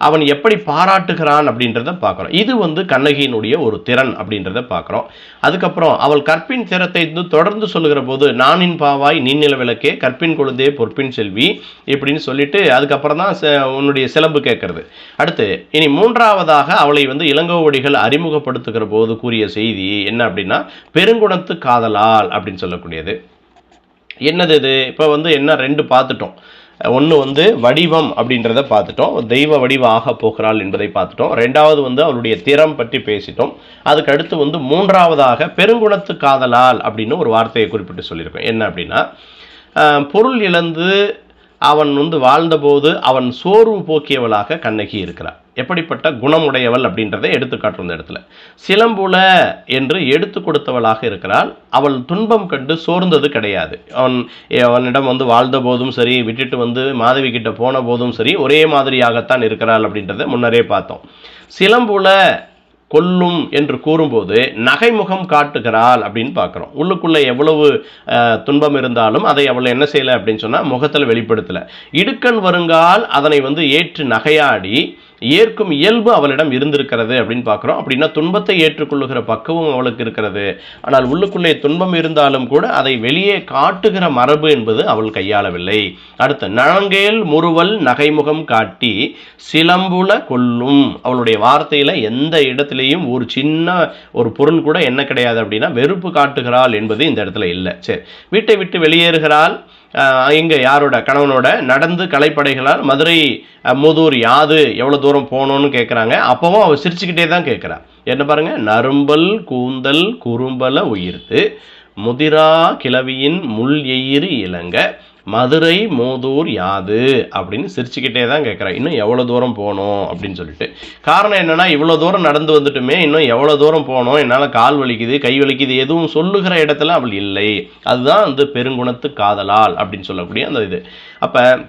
அவன் எப்படி பாராட்டுகிறான் அப்படின்றத பார்க்குறோம் இது வந்து கண்ணகியினுடைய ஒரு திறன் அப்படின்றத பார்க்குறோம் அதுக்கப்புறம் அவள் கற்பின் திறத்தை வந்து தொடர்ந்து சொல்லுகிற போது நானின் பாவாய் நின்னில விளக்கே கற்பின் கொழுந்தே பொற்பின் செல்வி இப்படின்னு சொல்லிட்டு அதுக்கப்புறம் தான் ச- உன்னுடைய சிலம்பு கேட்கறது அடுத்து இனி மூன்றாவதாக அவளை வந்து இளங்கோவடிகள் அறிமுகப்படுத்துகிற போது கூறிய செய்தி என்ன அப்படின்னு அப்படின்னா பெருங்குணத்து காதலால் அப்படின்னு சொல்லக்கூடியது. என்னது இது? இப்போ வந்து என்ன ரெண்டு பார்த்துட்டோம். ஒன்று வந்து வடிவம் அப்படின்றத பார்த்துட்டோம். தெய்வ வடிவ ஆக போகிறாள் என்பதை பார்த்துட்டோம். ரெண்டாவது வந்து அவளுடைய திறம் பற்றி பேசிட்டோம். அதுக்கு அடுத்து வந்து மூன்றாவதாக பெருங்குணத்து காதலால் அப்படின்னு ஒரு வார்த்தையை குறிப்பிட்டு சொல்லியிருக்கோம். என்ன அப்படின்னா பொருள் இழந்து அவன் வந்து வாழ்ந்தபோது அவன் சோர்வு போக்கியவளாக கண்ணகி இருக்கிறார் எப்படிப்பட்ட குணமுடையவள் அப்படின்றதை எடுத்துக்காட்டும் இந்த இடத்துல. சிலம்புல என்று எடுத்து கொடுத்தவளாக இருக்கிறாள். அவள் துன்பம் கண்டு சோர்ந்தது கிடையாது. அவன் அவனிடம் வந்து வாழ்ந்த போதும் சரி விட்டுட்டு வந்து மாதவி கிட்ட போன போதும் சரி ஒரே மாதிரியாகத்தான் இருக்கிறாள் அப்படின்றத முன்னரே பார்த்தோம். சிலம்புல கொல்லும் என்று கூறும்போது நகைமுகம் காட்டுகிறாள் அப்படின்னு பார்க்குறோம். உள்ளுக்குள்ளே எவ்வளவு துன்பம் இருந்தாலும் அதை அவள் என்ன செய்யலை அப்படின்னு சொன்னால் முகத்தில் வெளிப்படுத்தலை. இடுக்கண் வருங்கால் அதனை வந்து ஏற்று நகையாடி ஏற்கும் இயல்பு அவளிடம் இருந்திருக்கிறது அப்படின்னு பார்க்குறோம். அப்படின்னா துன்பத்தை ஏற்றுக்கொள்ளுகிற பக்குவம் அவளுக்கு இருக்கிறது. ஆனால் உள்ளுக்குள்ளே துன்பம் இருந்தாலும் கூட அதை வெளியே காட்டுகிற மரபு என்பது அவள் கையாளவில்லை. அடுத்து நழங்கேல் முறுவல் நகைமுகம் காட்டி சிலம்புல கொல்லும். அவளுடைய வார்த்தையில் எந்த இடத்துலையும் ஒரு சின்ன ஒரு பொருள் கூட என்ன கிடையாது அப்படின்னா வெறுப்பு காட்டுகிறாள் என்பது இந்த இடத்துல இல்லை. சரி வீட்டை விட்டு வெளியேறுகிறாள். இங்கே யாரோட கணவனோட நடந்து கலைப்படைகளால் மதுரை முதூர் மூதூர் யாது எவ்வளோ தூரம் போகணும்னு கேட்குறாங்க அப்போவும் அவள் சிரிச்சுக்கிட்டே தான் கேட்குறா என்ன பாருங்கள் நரும்பல் கூந்தல் குறும்பல உயிர்த்து முதிரா கிளவியின் முள் எயிறு இலங்கை மதுரை மோதூர் யாது? அப்படின்னு சிரிச்சுக்கிட்டே தான் கேட்குறேன் இன்னும் எவ்வளோ தூரம் போகணும் அப்படின்னு சொல்லிட்டு. காரணம் என்னென்னா இவ்வளோ தூரம் நடந்து வந்துட்டுமே இன்னும் எவ்வளோ தூரம் போகணும்? என்னால் கால் வலிக்குது கை வலிக்குது எதுவும் சொல்லுகிற இடத்துல அவள் இல்லை. அதுதான் வந்து பெருங்குணத்து காதலால் அப்படின்னு சொல்லக்கூடிய அந்த இது. அப்போ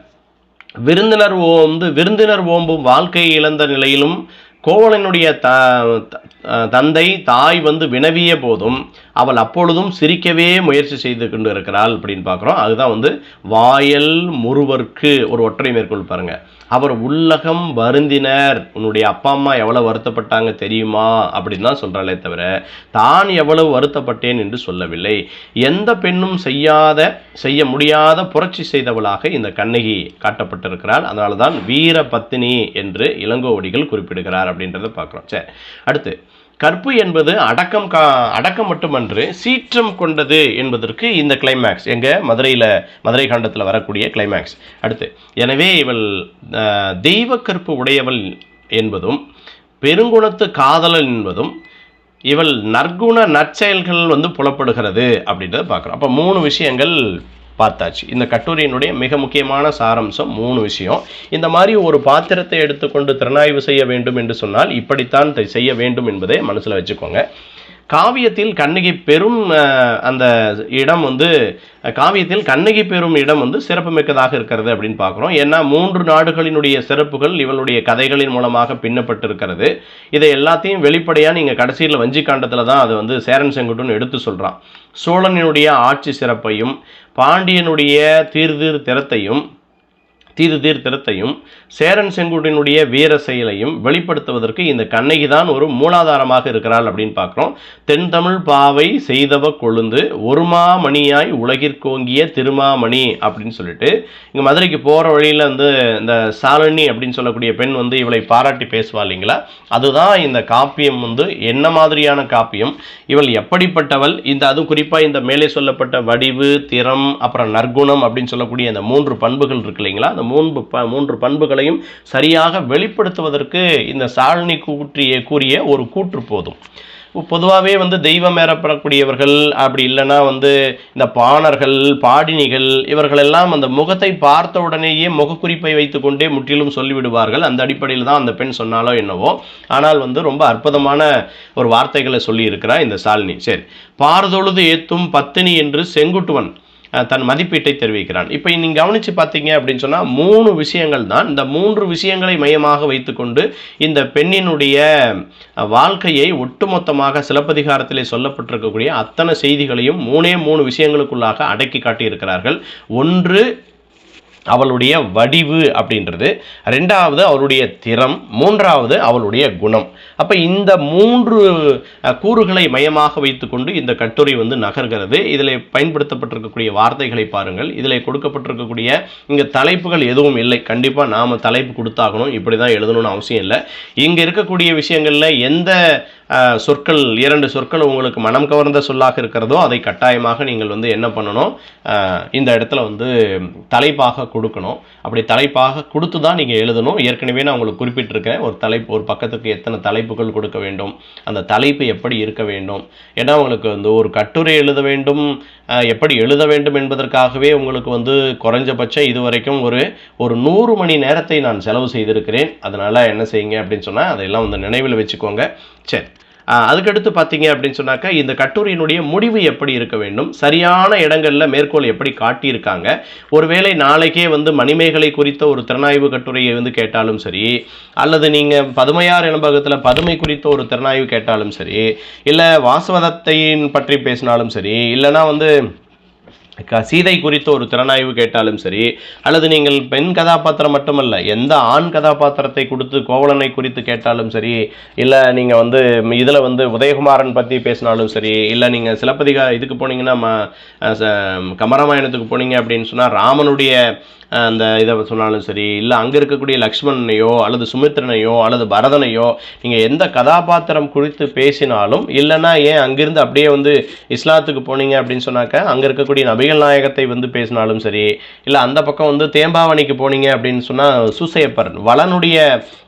விருந்தினர் ஓ வந்து விருந்தினர் ஓம்பும் வாழ்க்கையை இழந்த நிலையிலும் கோவலனுடைய த த- தந்தை தாய் வந்து வினவிய போதும் அவள் அப்பொழுதும் சிரிக்கவே முயற்சி செய்து கொண்டு இருக்கிறாள் அப்படின்னு பார்க்குறோம். அதுதான் வந்து வாயல் முறுவர்க்கு ஒரு ஒற்றை மேற்கொள் பாருங்கள் அவர் உள்ளகம் வருந்தினர். உன்னுடைய அப்பா அம்மா எவ்வளவு வருத்தப்பட்டாங்க தெரியுமா? அப்படின்னு தான் சொல்றாளே தவிர தான் எவ்வளவு வருத்தப்பட்டேன் என்று சொல்லவில்லை. எந்த பெண்ணும் செய்யாத செய்ய முடியாத புரட்சி செய்தவளாக இந்த கண்ணகி காட்டப்பட்டிருக்கிறாள். அதனால தான் வீர பத்தினி என்று இளங்கோவடிகள் குறிப்பிடுகிறார் அப்படின்றத பார்க்குறோம். சரி அடுத்து. கற்பு என்பது அடக்கம் கா அடக்கம் மட்டுமன்று சீற்றம் கொண்டது என்பதற்கு இந்த கிளைமேக்ஸ் எங்கள் மதுரையில் மதுரை காண்டத்தில் வரக்கூடிய கிளைமேக்ஸ் அடுத்து எனவே இவள் தெய்வ கற்பு உடையவள் என்பதும் பெருங்குணத்து காதலன் என்பதும் இவள் நற்குண நற்செயல்கள் வந்து புலப்படுகிறது அப்படின்றத பார்க்குறோம். அப்போ மூணு விஷயங்கள் பார்த்தாச்சு. இந்த கட்டுரையினுடைய மிக முக்கியமான சாரம்சம் மூணு விஷயம். இந்த மாதிரி ஒரு பாத்திரத்தை எடுத்துக்கொண்டு திறனாய்வு செய்ய வேண்டும் என்று சொன்னால் இப்படித்தான் தை- செய்ய வேண்டும் என்பதை மனசில் வச்சுக்கோங்க. காவியத்தில் கண்ணகி பெரும் அந்த இடம் வந்து காவியத்தில் கண்ணகி பெறும் இடம் வந்து சிறப்புமிக்கதாக இருக்கிறது அப்படின்னு பார்க்குறோம். ஏன்னா மூன்று நாடுகளினுடைய சிறப்புகள் இவளுடைய கதைகளின் மூலமாக பின்னப்பட்டிருக்கிறது. இதை எல்லாத்தையும் வெளிப்படையாக நீங்கள் கடைசியில் வஞ்சிக்காண்டத்தில் தான் அதை வந்து சேரன் செங்குட்டுன்னு எடுத்து சொல்கிறான் சோழனினுடைய ஆட்சி சிறப்பையும் பாண்டியனுடைய தீர்தீர் திறத்தையும் தீது தீர்த்திரத்தையும் சேரன் செங்குட்டினுடைய வீர செயலையும் வெளிப்படுத்துவதற்கு இந்த கண்ணகி தான் ஒரு மூலாதாரமாக இருக்கிறாள் அப்படின்னு பார்க்குறோம். தென்தமிழ் பாவை செய்தவ கொழுந்து ஒருமாமணியாய் உலகிற்கோங்கிய திருமாமணி அப்படின்னு சொல்லிட்டு இங்கே மதுரைக்கு போகிற வழியில் வந்து இந்த சாலினி அப்படின்னு சொல்லக்கூடிய பெண் வந்து இவளை பாராட்டி பேசுவா இல்லைங்களா? அதுதான் இந்த காப்பியம் வந்து என்ன மாதிரியான காப்பியம்? இவள் எப்படிப்பட்டவள்? இந்த அதுவும் குறிப்பாக இந்த மேலே சொல்லப்பட்ட வடிவு திறம் அப்புறம் நற்குணம் அப்படின்னு சொல்லக்கூடிய அந்த மூன்று பண்புகள் இருக்கு இல்லைங்களா? அந்த மூன்று ப மூன்று பண்புகளையும் சரியாக வெளிப்படுத்துவதற்கு இந்த சாலினி கூற்றிய கூறிய ஒரு கூற்று போதும். பொதுவாகவே வந்து தெய்வம் ஏறப்படக்கூடியவர்கள் அப்படி இல்லைன்னா வந்து இந்த பாணர்கள் பாடினிகள் இவர்களெல்லாம் அந்த முகத்தை பார்த்த உடனேயே முகக்குறிப்பை வைத்துக்கொண்டே முற்றிலும் சொல்லிவிடுவார்கள். அந்த அடிப்படையில் தான் அந்த பெண் சொன்னாலோ என்னவோ. ஆனால் வந்து ரொம்ப அற்புதமான ஒரு வார்த்தைகளை சொல்லியிருக்கிறார் இந்த சாலினி. சரி. பாரதொழுது ஏத்தும் பத்தினி என்று செங்குட்டுவன் தன் மதிப்பீட்டை தெரிவிக்கிறான். இப்போ நீங்கள் கவனித்து பார்த்தீங்க அப்படின்னு சொன்னால் மூணு விஷயங்கள் தான். இந்த மூன்று விஷயங்களை மையமாக வைத்துக்கொண்டு இந்த பெண்ணினுடைய வாழ்க்கையை ஒட்டுமொத்தமாக சிலப்பதிகாரத்திலே சொல்லப்பட்டிருக்கக்கூடிய அத்தனை செய்திகளையும் மூணே மூணு விஷயங்களுக்குள்ளாக அடக்கி காட்டியிருக்கிறார்கள். ஒன்று அவளுடைய வடிவு அப்படின்றது. ரெண்டாவது அவளுடைய திறம் மூன்றாவது அவளுடைய குணம். அப்போ இந்த மூன்று கூறுகளை மையமாக வைத்துக்கொண்டு இந்த கட்டுரை வந்து நகர்கிறது. இதில் பயன்படுத்தப்பட்டிருக்கக்கூடிய வார்த்தைகளை பாருங்கள். இதில் கொடுக்கப்பட்டிருக்கக்கூடிய இங்கே தலைப்புகள் எதுவும் இல்லை. கண்டிப்பாக நாம் தலைப்பு கொடுத்தாகணும். இப்படி தான் எழுதணும்னு அவசியம் இல்லை. இங்கே இருக்கக்கூடிய விஷயங்களில் எந்த சொற்கள் இரண்டு சொற்கள் உங்களுக்கு மனம் கவர்ந்த சொல்லாக இருக்கிறதோ அதை கட்டாயமாக நீங்கள் வந்து என்ன பண்ணணும்? இந்த இடத்துல வந்து தலைப்பாக கொடுக்கணும். அப்படி தலைப்பாக கொடுத்து தான் நீங்கள் எழுதணும். ஏற்கனவே நான் உங்களுக்கு குறிப்பிட்டிருக்கேன். ஒரு தலைப்பு ஒரு பக்கத்துக்கு எத்தனை தலைப்புகள் கொடுக்க வேண்டும்? அந்த தலைப்பு எப்படி இருக்க வேண்டும்? ஏன்னா உங்களுக்கு வந்து ஒரு கட்டுரை எழுத வேண்டும். எப்படி எழுத வேண்டும் என்பதற்காகவே உங்களுக்கு வந்து குறைஞ்சபட்சம் இதுவரைக்கும் ஒரு ஒரு நூறு மணி நேரத்தை நான் செலவு செய்திருக்கிறேன். அதனால் என்ன செய்யுங்க அப்படின்னு சொன்னால் அதையெல்லாம் வந்து நினைவில் வச்சுக்கோங்க. சரி. அதுக்கடுத்து பார்த்தீங்க அப்படின்னு சொன்னாக்கா இந்த கட்டுரையினுடைய முடிவு எப்படி இருக்க வேண்டும்? சரியான இடங்களில் மேற்கோள் எப்படி காட்டியிருக்காங்க? ஒருவேளை நாளைக்கே வந்து மணிமேகலை குறித்த ஒரு திறனாய்வு கட்டுரையை வந்து கேட்டாலும் சரி அல்லது நீங்கள் பதுமையார் இனபகத்தில் பதுமை குறித்த ஒரு திறனாய்வு கேட்டாலும் சரி இல்லை வாசவதத்தையின் பற்றி பேசினாலும் சரி இல்லைன்னா வந்து சீதை குறித்து ஒரு திறனாய்வு கேட்டாலும் சரி அல்லது நீங்கள் பெண் கதாபாத்திரம் மட்டுமல்ல எந்த ஆண் கதாபாத்திரத்தை கொடுத்து கோவலனை குறித்து கேட்டாலும் சரி இல்லை நீங்கள் வந்து இதில் வந்து உதயகுமாரன் பற்றி பேசினாலும் சரி இல்லை நீங்கள் சிலப்பதிகா இதுக்கு போனீங்கன்னா ம ச- போனீங்க அப்படின்னு சொன்னால் ராமனுடைய அந்த இதை சொன்னாலும் சரி இல்லை அங்கே இருக்கக்கூடிய லக்ஷ்மணனையோ அல்லது சுமித்ரனையோ அல்லது பரதனையோ நீங்கள் எந்த கதாபாத்திரம் குறித்து பேசினாலும் இல்லைன்னா ஏன் அங்கிருந்து அப்படியே வந்து இஸ்லாத்துக்கு போனீங்க அப்படின்னு சொன்னாக்க அங்கே இருக்கக்கூடிய நபிகள் நாயகத்தை வந்து பேசினாலும் சரி இல்லை அந்த பக்கம் வந்து தேம்பாவணிக்கு போனீங்க அப்படின்னு சொன்னால் சூசையப்பர் வளனுடைய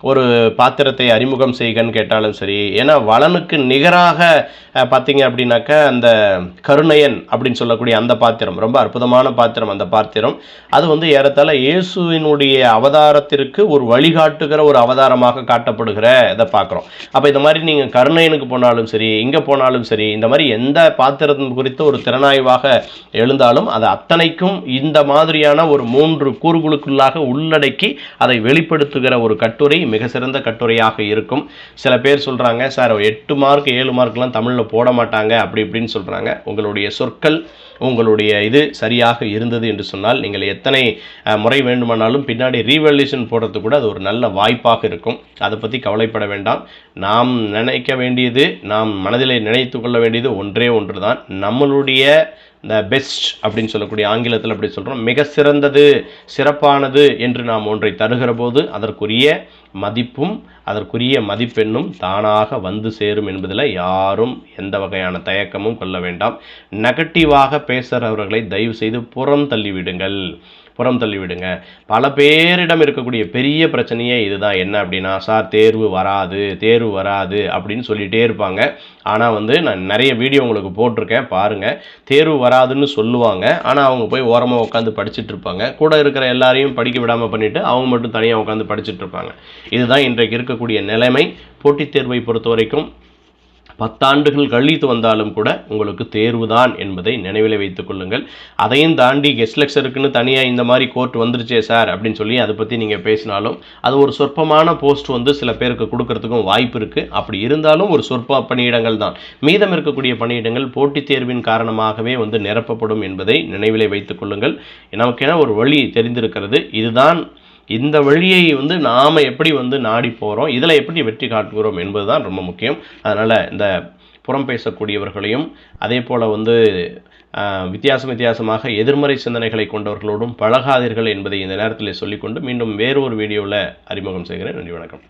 ஒரு பாத்திரத்தை அறிமுகம் செய்கன்னு கேட்டாலும் சரி ஏன்னா வளனுக்கு நிகராக பார்த்தீங்க அப்படின்னாக்க அந்த கருணையன் அப்படின்னு சொல்லக்கூடிய அந்த பாத்திரம் ரொம்ப அற்புதமான பாத்திரம் அந்த பாத்திரம். அது வந்து ஏற ஏறத்தாழ இயேசுவினுடைய அவதாரத்திற்கு ஒரு வழிகாட்டுகிற ஒரு அவதாரமாக காட்டப்படுகிற இதை பார்க்குறோம். அப்போ இந்த மாதிரி நீங்கள் கருணையனுக்கு போனாலும் சரி இங்கே போனாலும் சரி இந்த மாதிரி எந்த பாத்திரம் குறித்த ஒரு திறனாய்வாக எழுந்தாலும் அது அத்தனைக்கும் இந்த மாதிரியான ஒரு மூன்று கூறுகளுக்குள்ளாக உள்ளடக்கி அதை வெளிப்படுத்துகிற ஒரு கட்டுரை மிக சிறந்த கட்டுரையாக இருக்கும். சில பேர் சொல்கிறாங்க சார் எட்டு மார்க் ஏழு மார்க்லாம் தமிழில் போட மாட்டாங்க அப்படி இப்படின்னு சொல்கிறாங்க உங்களுடைய சொற்கள் உங்களுடைய இது சரியாக இருந்தது என்று சொன்னால் நீங்கள் எத்தனை முறை வேண்டுமானாலும் பின்னாடி ரீவல்யூஷன் போடுறது கூட அது ஒரு நல்ல வாய்ப்பாக இருக்கும். அதை பற்றி கவலைப்பட வேண்டாம். நாம் நினைக்க வேண்டியது நாம் மனதிலே நினைத்து கொள்ள வேண்டியது ஒன்றே ஒன்று தான் நம்மளுடைய த பெஸ்ட் அப்படின்னு சொல்லக்கூடிய ஆங்கிலத்தில் அப்படி சொல்கிறோம் மிக சிறந்தது சிறப்பானது என்று நாம் ஒன்றை தருகிற போது அதற்குரிய மதிப்பும் அதற்குரிய மதிப்பெண்ணும் தானாக வந்து சேரும் என்பதில் யாரும் எந்த வகையான தயக்கமும் கொள்ள வேண்டாம். நெகட்டிவாக பேசுகிறவர்களை தயவு செய்து புறம் தள்ளிவிடுங்கள். புறம் தள்ளிவிடுங்க. பல பேரிடம் இருக்கக்கூடிய பெரிய பிரச்சனையே இதுதான். என்ன அப்படின்னா சார் தேர்வு வராது தேர்வு வராது அப்படின்னு சொல்லிகிட்டே இருப்பாங்க. ஆனால் வந்து நான் நிறைய வீடியோ உங்களுக்கு போட்டிருக்கேன் பாருங்கள் தேர்வு வராதுன்னு சொல்லுவாங்க. ஆனால் அவங்க போய் ஓரமாக உட்காந்து படிச்சுட்டு இருப்பாங்க. கூட இருக்கிற எல்லாரையும் படிக்க விடாமல் பண்ணிவிட்டு அவங்க மட்டும் தனியாக உட்காந்து படிச்சுட்டு இருப்பாங்க. இதுதான் இன்றைக்கு இருக்கக்கூடிய நிலைமை. போட்டித் தேர்வை பொறுத்த வரைக்கும் பத்தாண்டுகள் கழித்து வந்தாலும் கூட உங்களுக்கு தேர்வு தான் என்பதை நினைவில் வைத்துக் கொள்ளுங்கள். அதையும் தாண்டி கெஸ்ட் லெக்சருக்குன்னு தனியாக இந்த மாதிரி கோர்ட் வந்துருச்சே சார் அப்படின்னு சொல்லி அதை பற்றி நீங்கள் பேசினாலும் அது ஒரு சொற்பமான போஸ்ட் வந்து சில பேருக்கு கொடுக்கறதுக்கும் வாய்ப்பு இருக்குது அப்படி இருந்தாலும் ஒரு சொற்ப பணியிடங்கள் தான். மீதம் இருக்கக்கூடிய பணியிடங்கள் போட்டித் தேர்வின் காரணமாகவே வந்து நிரப்பப்படும் என்பதை நினைவில் வைத்துக் கொள்ளுங்கள். நமக்கென ஒரு வழி தெரிந்திருக்கிறது. இதுதான் இந்த வழியை வந்து நாம் எப்படி வந்து நாடி போகிறோம் இதில் எப்படி வெற்றி காட்டுகிறோம் என்பது தான் ரொம்ப முக்கியம். அதனால் இந்த புறம் பேசக்கூடியவர்களையும் அதே போல் வந்து வித்தியாசம் வித்தியாசமாக எதிர்மறை சிந்தனைகளை கொண்டவர்களோடும் பழகாதீர்கள் என்பதை இந்த நேரத்தில் சொல்லிக்கொண்டு மீண்டும் வேறொரு வீடியோவில் அறிமுகம் செய்கிறேன். நன்றி வணக்கம்.